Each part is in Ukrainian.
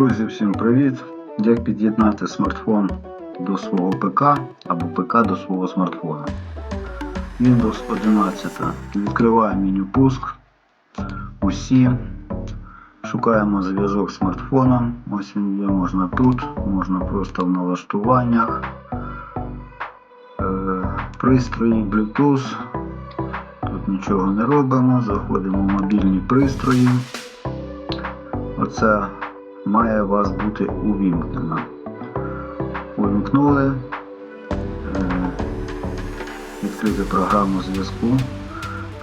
Друзі, всім привіт! Як під'єднати смартфон до свого ПК або ПК до свого смартфона. Windows 11. Відкриваємо меню пуск. Усі. Шукаємо зв'язок з смартфоном. Ось він є, можна тут, можна просто в налаштуваннях. Е, Пристрої Bluetooth. Тут нічого не робимо. Заходимо в мобільні пристрої. Оце має вас бути увімкнено. Увімкнули. Е, Відкрити програму зв'язку.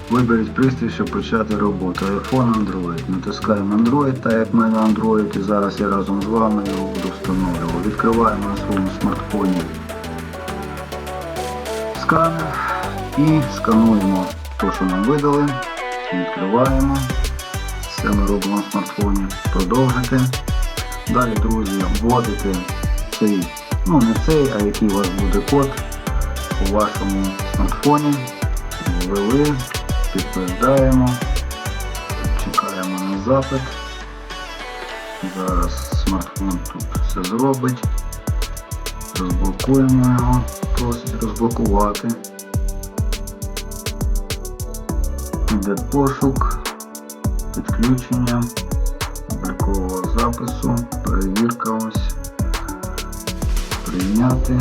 Виберіть пристрій, щоб почати роботу. iPhone, Android. Натискаємо Android, так як ми на Android і зараз я разом з вами його буду встановлювати. Відкриваємо на своєму смартфоні сканер і скануємо те, що нам видали. Відкриваємо. Це ми робимо на смартфоні. Продовжити. Далі, друзі, вводите цей, ну не цей, а який у вас буде код у вашому смартфоні. Ввели, підтверждаємо, чекаємо на запит. Зараз смартфон тут все зробить. Розблокуємо його, просить розблокувати. Йде пошук, підключення, облікового запису, перевірка ось, прийняти.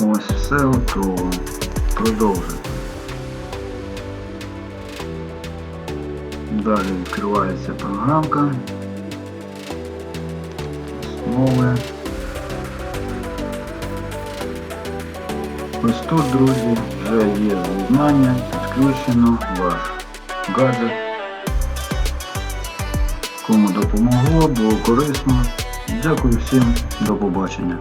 Ось все готово. Продовжити. Далі відкривається програмка. Основи. Ось тут, друзі, вже є з'єднання, підключено ваш гаджет. Кому допомогло, було корисно. Дякую всім, до побачення.